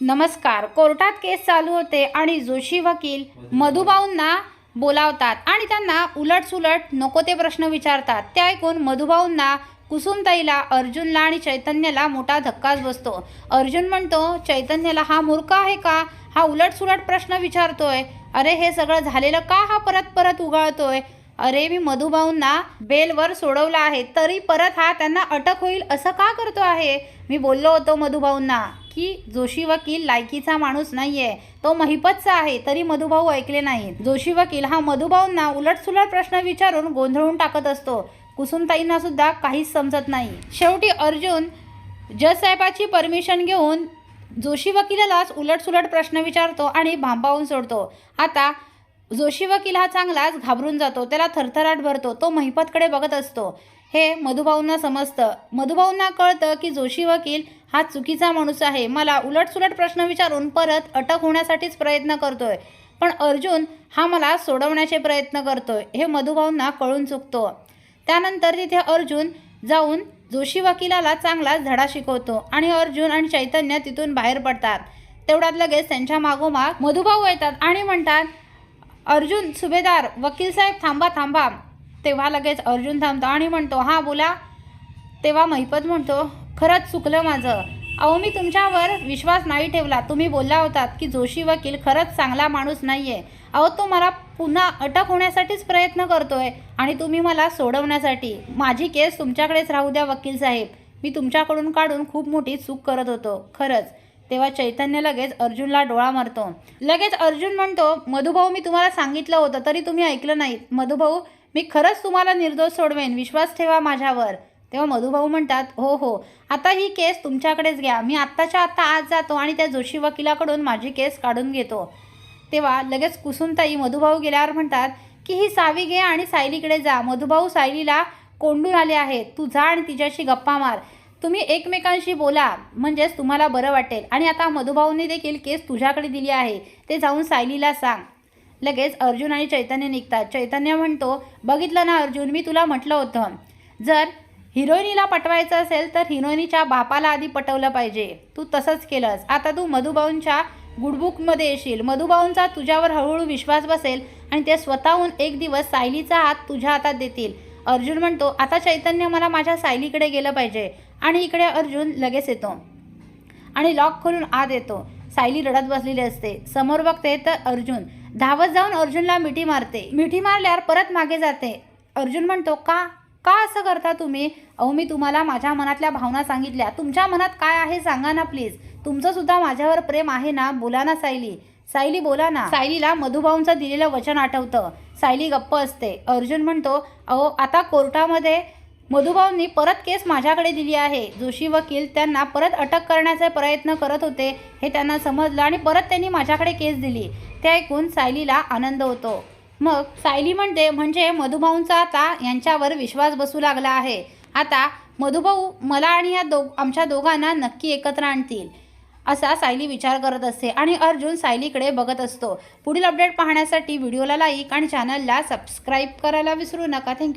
नमस्कार. कोर्टात केस चालू होते आणि जोशी वकील मधुभाऊंना बोलावतात आणि त्यांना उलटसुलट नको ते प्रश्न विचारतात. ते ऐकून मधुभाऊंना कुसुमताईला अर्जुनला आणि चैतन्याला मोठा धक्काच बसतो. अर्जुन म्हणतो चैतन्याला हा मूर्ख आहे का? हा उलटसुलट प्रश्न विचारतोय. अरे हे सगळं झालेलं का हा परत परत उगाळतोय? अरे मी मधुभाऊंना बेलवर सोडवलं आहे तरी परत हा त्यांना अटक होईल असं का करतो आहे? मी बोललो होतो मधुभाऊंना की जोशी वकील लायकीचा माणूस नाहीये. तो महिपतचा आहे तरी मधुभाऊ ऐकले नाही जोशी वकील हा मधुभाऊंना उलटसुलट प्रश्न विचारून गोंधळून टाकत असतो. कुसुमताईंना सुद्धा काहीच समजत नाही. शेवटी अर्जुन जजसाहेबाची परमिशन घेऊन जोशी वकिलालाच उलटसुलट प्रश्न विचारतो आणि भांबावून सोडतो. आता जोशी वकील हा चांगलाच घाबरून जातो. त्याला थरथराट भरतो. तो महिपतकडे बघत असतो. हे मधुभाऊंना समजतं. मधुभाऊंना कळतं की जोशी वकील हा चुकीचा माणूस आहे. मला उलटसुलट प्रश्न विचारून परत अटक होण्यासाठीच प्रयत्न करतोय. पण अर्जुन हा मला सोडवण्याचे प्रयत्न करतोय. हे मधुभाऊंना कळून चुकतो. त्यानंतर तिथे अर्जुन जाऊन जोशी वकिलाला चांगलाच धडा शिकवतो आणि अर्जुन आणि चैतन्य तिथून बाहेर पडतात. तेवढ्यात लगेच त्यांच्या मागोमाग मधुभाऊ येतात आणि म्हणतात अर्जुन सुभेदार वकील साहेब थांबा थांबा. तेव्हा लगेच अर्जुन थांबतो आणि म्हणतो हां बोला. तेव्हा महिपत म्हणतो खरंच चुकलं माझं. अहो मी तुमच्यावर विश्वास नाही ठेवला. तुम्ही बोलला होतात की जोशी वकील खरंच चांगला माणूस नाही आहे अहो तो मला पुन्हा अटक होण्यासाठीच प्रयत्न करतोय आणि तुम्ही मला सोडवण्यासाठी. माझी केस तुमच्याकडेच राहू द्या वकील साहेब. मी तुमच्याकडून काढून खूप मोठी चूक करत होतो. खरंच. तेव्हा चैतन्य लगेच अर्जुनला डोळा मारतो. लगेच अर्जुन म्हणतो मधुभाऊ मी तुम्हाला सांगितलं होतं तरी तुम्ही ऐकलं नाहीत मधुभाऊ मी खरंच तुम्हाला निर्दोष सोडवेन विश्वास ठेवा माझ्यावर. तेव्हा मधुभाऊ म्हणतात हो हो. आता ही केस तुमच्याकडेच घ्या. मी आत्ताच्या आत्ता आज जातो आणि त्या जोशी वकिलाकडून माझी केस काढून घेतो. तेव्हा लगेच कुसुमताई मधुभाऊ गेल्यावर म्हणतात की ही सावी घे आणि सायलीकडे जा. मधुभाऊ सायलीला कोंडून आले आहेत. तू जा आणि तिच्याशी गप्पा मार. तुम्ही एकमेकांशी बोला. म्हणजेच तुम्हाला बरं वाटेल. आणि आता मधुभाऊने देखील केस तुझ्याकडे दिली आहे. ते जाऊन सायलीला सांग. लगेच अर्जुन आणि चैतन्य निघतात. चैतन्य म्हणतो बघितलं ना अर्जुन मी तुला म्हटलं होतं. जर हिरोईनीला पटवायचं असेल तर हिरोईनीच्या बापाला आधी पटवलं पाहिजे. तू तसंच केलंस. आता तू मधुबाऊंच्या गुडबुकमध्ये येशील. मधुबाऊंचा तुझ्यावर हळूहळू विश्वास बसेल आणि ते स्वतःहून एक दिवस सायलीचा हात तुझ्या हातात देतील. अर्जुन म्हणतो आता चैतन्य मला माझ्या सायलीकडे गेलं पाहिजे आणि इकडे अर्जुन लगेच येतो आणि लॉक खोलून आत येतो. सायली रडत बसलेली असते. समोर बघते तर अर्जुन धावत जाऊन अर्जुनला मिठी मारते. मिठी मारल्यावर परत मागे जाते. अर्जुन म्हणतो का? का असं करता तुम्ही? अहो मी तुम्हाला माझ्या मनातल्या भावना सांगितल्या. तुमच्या मनात काय आहे सांगा ना प्लीज तुमचं सुद्धा माझ्यावर प्रेम आहे ना? बोला ना सायली. सायली बोला ना. सायलीला मधुभाऊंचं दिलेलं वचन आठवतं. सायली गप्प असते. अर्जुन म्हणतो अहो आता कोर्टामध्ये मधुभाऊंनी परत केस माझ्याकडे दिली आहे. जोशी वकील त्यांना परत अटक करण्याचा प्रयत्न करत होते हे त्यांना समजलं आणि परत त्यांनी माझ्याकडे केस दिली. ते ऐकून सायलीला आनंद होतो. मग सायली म्हणते म्हणजे मधुभाऊंचा आता यांच्यावर विश्वास बसू लागला आहे. आता मधुभाऊ मला आणि या दो आमच्या दोघांना नक्की एकत्र आणतील. असा सायली विचार करत असते आणि अर्जुन सायलीकडे बघत असतो. पुढील अपडेट पाहण्यासाठी व्हिडिओला लाईक आणि चॅनलला सबस्क्राईब करायला विसरू नका. थँक्यू.